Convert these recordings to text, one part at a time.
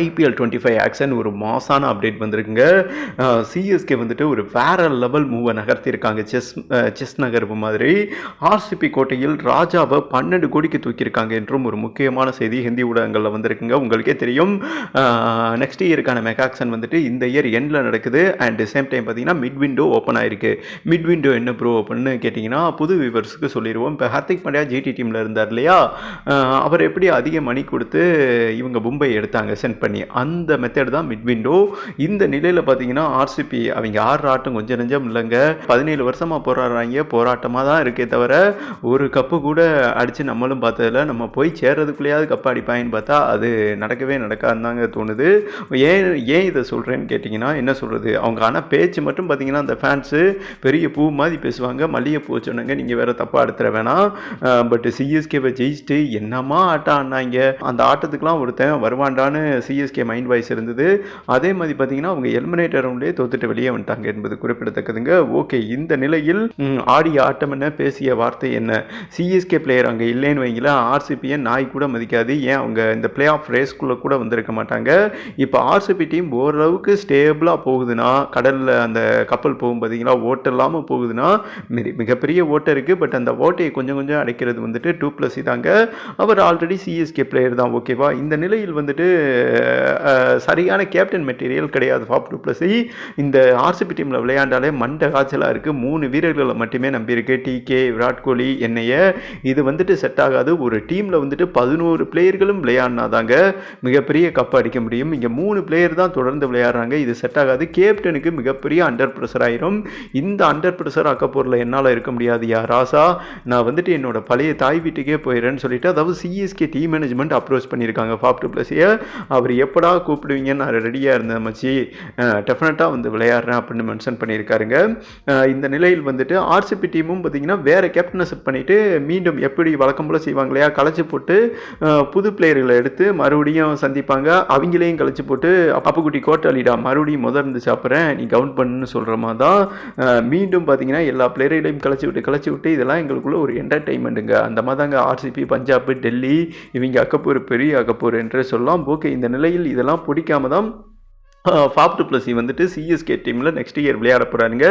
IPL twenty five action ஒரு மாசான update வந்திருக்குங்க. சிஎஸ்கே வந்துட்டு ஒரு வேற லெவல் மூவை நகர்த்தியிருக்காங்க. செஸ் செஸ் நகர்வு மாதிரி. ஆர்சிபி கோட்டையில் ராஜாவை பன்னெண்டு கோடிக்கு தூக்கியிருக்காங்க என்றும் ஒரு முக்கியமான செய்தி ஹிந்தி ஊடகங்களில் வந்திருக்குங்க. உங்களுக்கே தெரியும். நெக்ஸ்ட் இயருக்கான மெகாக்ஷன் வந்துட்டு இந்த இயர் எண்டில் நடக்குது. அண்ட் சேம் டைம் பார்த்தீங்கன்னா மிட் விண்டோ ஓப்பன் ஆயிருக்கு. மிட் விண்டோ என்ன ப்ரோ அப்படின்னு கேட்டிங்கன்னா புது வியூவர்ஸுக்கு சொல்லிடுவோம் இப்போ ஹர்திக் பாண்டியா ஜிடி டீமில் இருந்தார் இல்லையா? அவர் எப்படி அதிக மணி கொடுத்து இவங்க மும்பை எடுத்தாங்க? சென்ட் பண்ணி அந்த மெத்தட் தான் மிட் விண்டோ இந்த நிலையில் பார்த்தீங்கன்னா ஆர்சிபி அவங்க ஆறு ஆட்டம் கொஞ்சம் நெஞ்சம் இல்லைங்க. பதினேழு வருஷமாக போராடுறாங்க. போராட்டமாக தான் இருக்கே தவிர ஒரு கப்பு கூட அடித்து நம்மளும் பார்த்ததில்ல நம்ம போய் சேர்றதுக்குள்ளேயாவது கப்பு அடிப்பாயின்னு பார்த்தா அது நடக்கவே நடக்காதுதாங்க தோணுது. ஏன் ஏன் இதை சொல்கிறேன்னு கேட்டிங்கன்னா என்ன சொல்கிறது அவங்க ஆனால் பேச்சு மட்டும் பார்த்தீங்கன்னா அந்த ஃபேன்ஸு பெரிய பூ மாதிரி பேசுவாங்க. மல்லிகைப்பூ சொன்னாங்க நீங்கள் வேறு தப்பாக எடுத்துட வேணாம். பட் சிஎஸ்கேவை ஜெயிச்சுட்டு என்னமா ஆட்டம் ஆடினாங்க? அந்த ஆட்டத்துக்குலாம் ஒருத்தன் வருவாண்டான்னு சிஎஸ்கே மைண்ட் வாய்ஸ் இருந்தது. அதே மாதிரி பார்த்தீங்கன்னா அவங்க எலிமினேட் ரவுண்டே தோத்துட்டு வெளியே வந்துட்டாங்க என்பது குறிப்பிடத்தக்கதுங்க. ஓகே இந்த நிலையில் ஆடி ஆடிய ஆட்டம் என்ன பேசிய வார்த்தை என்ன? சிஎஸ்கே பிளேயர் அங்கே இல்லைன்னு வைங்களேன் ஆர்சிபியை நாய் கூட மதிக்காது? ஏன் அவங்க இந்த பிளே ஆஃப் ரேஸ்க்குள்ளே கூட வந்திருக்க மாட்டாங்க? இப்போ ஆர்சிபி டீம் ஓரளவுக்கு ஸ்டேபிளாக போகுதுன்னா கடலில் அந்த கப்பல் போகும் பார்த்தீங்களா ஓட்டு இல்லாமல் போகுதுன்னா மிகப்பெரிய ஓட்டை இருக்குது பட் அந்த ஓட்டையை கொஞ்சம் கொஞ்சம் அடைக்கிறது வந்துட்டு டூ ப்ளஸ் தாங்க அவர் ஆல்ரெடி சிஎஸ்கே பிளேயர் தான் ஓகேவா இந்த நிலையில் வந்துட்டு சரியான கேப்டன் மெட்டீரியல் கிடையாது. ஃபாப் டூப்ளஸி e, இந்த ஆர்சிபி டீமில் விளையாண்டாலே மண்ட காய்ச்சலாக இருக்குது மூணு வீரர்களை மட்டுமே நம்பியிருக்கு. டிகே விராட் கோலி என்னைய. இது வந்துட்டு செட் ஆகாது. ஒரு டீமில் வந்துட்டு பதினோரு பிளேயர்களும் விளையாடினாதாங்க மிகப்பெரிய கப் அடிக்க முடியும். இங்கே மூணு பிளேயர் தான் தொடர்ந்து விளையாடுறாங்க. இது செட் ஆகாது. கேப்டனுக்கு மிகப்பெரிய அண்டர் ப்ரெஷர் ஆயிரும். இந்த அண்டர் ப்ரெஷர் அக்கப்போரில் என்னால் இருக்க முடியாது. யா ராசா நான் வந்துட்டு என்னோட பழைய தாய் வீட்டுக்கே போயிடுறேன்னு சொல்லிட்டு அதாவது சிஎஸ்கே டீம் மேனேஜ்மெண்ட் அப்ரோச் பண்ணியிருக்காங்க. ஃபாப் டூ அவர் எப்படா கூப்பிடுவீங்கன்னு நான் ரெடியாக இருந்தேன் மச்சி. டெஃபினட்டாக வந்து விளையாடுறேன் அப்படின்னு மென்ஷன் பண்ணியிருக்காருங்க. இந்த நிலையில் வந்துட்டு ஆர்சிபி டீமும் பார்த்தீங்கன்னா வேறு கேப்டனை செட் பண்ணிவிட்டு மீண்டும் எப்படி வழக்கம் போல் செய்வாங்க இல்லையா களைச்சி போட்டு புது பிளேயர்களை எடுத்து மறுபடியும் சந்திப்பாங்க. அவங்களையும் கழிச்சு போட்டு அப்புக்குட்டி கோட்டாளிடா மறுபடியும் முதல் இருந்து சாப்பிட்றேன் நீ கவுண்ட் பண்ணுன்னு சொல்கிற மாதிரி தான் மீண்டும் பார்த்தீங்கன்னா எல்லா பிளேயர்களையும் கழிச்சு விட்டு கழிச்சு விட்டு இதெல்லாம் எங்களுக்குள்ள ஒரு என்டர்டைன்மெண்ட்டுங்க அந்த மாதிரி தாங்க ஆர்சிபி பஞ்சாப் டெல்லி இவங்க அக்கப்பூர் பெரிய அக்கப்பூர் என்று சொல்லலாம். ஓகே இந்த நிலையில் இதெல்லாம் பிடிக்காம தான் ஃபாப் டு e வந்துட்டு சிஎஸ்கே டீமில் நெக்ஸ்ட் இயர் விளையாட போகிறாருங்க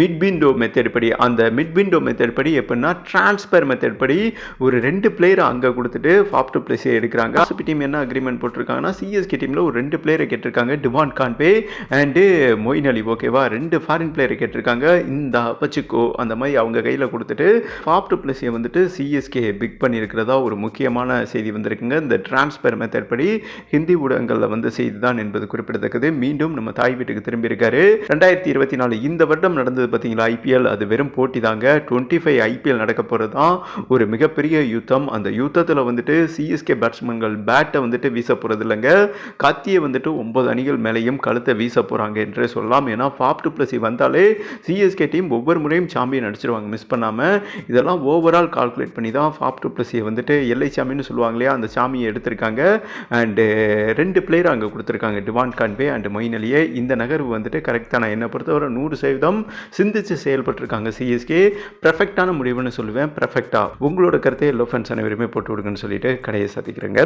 மிட் விண்டோ மெத்தட் படி அந்த மிட் விண்டோ மெத்தட் படி எப்படின்னா ட்ரான்ஸ்பர் மெத்தட் படி ஒரு ரெண்டு பிளேயரை அங்கே கொடுத்துட்டு ஃபாப் டு e எடுக்கிறாங்க. ஆசிபி டீம் என்ன அக்ரிமெண்ட் போட்டிருக்காங்கன்னா சிஎஸ்கே டீமில் ஒரு ரெண்டு பிளேயரை கேட்டிருக்காங்க Devon Conway and Moeen Ali ஓகேவா ரெண்டு ஃபாரின் பிளேயரை கேட்டிருக்காங்க. இந்த பச்சுக்கோ அந்த மாதிரி அவங்க கையில் கொடுத்துட்டு ஃபாப் டு e வந்துட்டு சிஎஸ்கே பிக் பண்ணியிருக்கிறதா ஒரு முக்கியமான செய்தி வந்திருக்குங்க. இந்த டிரான்ஸ்பர் மெத்தட் படி ஹிந்தி ஊடகங்களில் வந்து செய்தி தான் என்பது குறிப்பிடத்தக்கது. மீண்டும் நம்ம தாய் வீட்டுக்கு திரும்பி இருக்காரு. ரெண்டாயிரத்தி இருபத்தி நாலு இந்த வருடம் நடந்தது பார்த்தீங்களா? ஐபிஎல் அது வெறும் போட்டி தாங்க. டுவெண்ட்டி ஃபைவ் ஐபிஎல் நடக்க போகிறது தான் ஒரு மிகப்பெரிய யுத்தம். அந்த யுத்தத்தில் வந்துட்டு சிஎஸ்கே பேட்ஸ்மேன்கள் பேட்டை வந்துட்டு வீச போகிறது இல்லைங்க. கத்தியை வந்துட்டு ஒன்பது அணிகள் மேலேயும் கழுத்தை வீச போகிறாங்க என்றே சொல்லலாம். ஏன்னா ஃபாப் டு வந்தாலே சிஎஸ்கே டீம் ஒவ்வொரு முறையும் சாம்பியன் அடிச்சிருவாங்க. மிஸ் பண்ணாமல் இதெல்லாம் ஓவரால் கால்குலேட் பண்ணி தான் ஃபாப் டு ப்ளஸியை வந்துட்டு எல்ஐ சாமின்னு சொல்லுவாங்க இல்லையா? அந்த சாமியை எடுத்திருக்காங்க. அண்டு ரெண்டு பிளேயர் அங்கே கொடுத்துருக்காங்க. டிவான் கான்வே அண்ட் அண்ட் மொயினலியே இந்த நகர்வு வந்துட்டு கரெக்டாக நான் என்னை பொறுத்தவரை நூறு சதவீதம் சிந்திச்சு செயல்பட்டிருக்காங்க சிஎஸ்கே பெர்ஃபெக்டான முடிவுன்னு சொல்லுவேன். பெர்ஃபெக்டாக உங்களோட கருத்தை எல்லோ ஃப்ரெண்ட்ஸ் அனைவருமே போட்டு விடுங்கன்னு சொல்லிட்டு கடையை சந்திக்கிறேங்க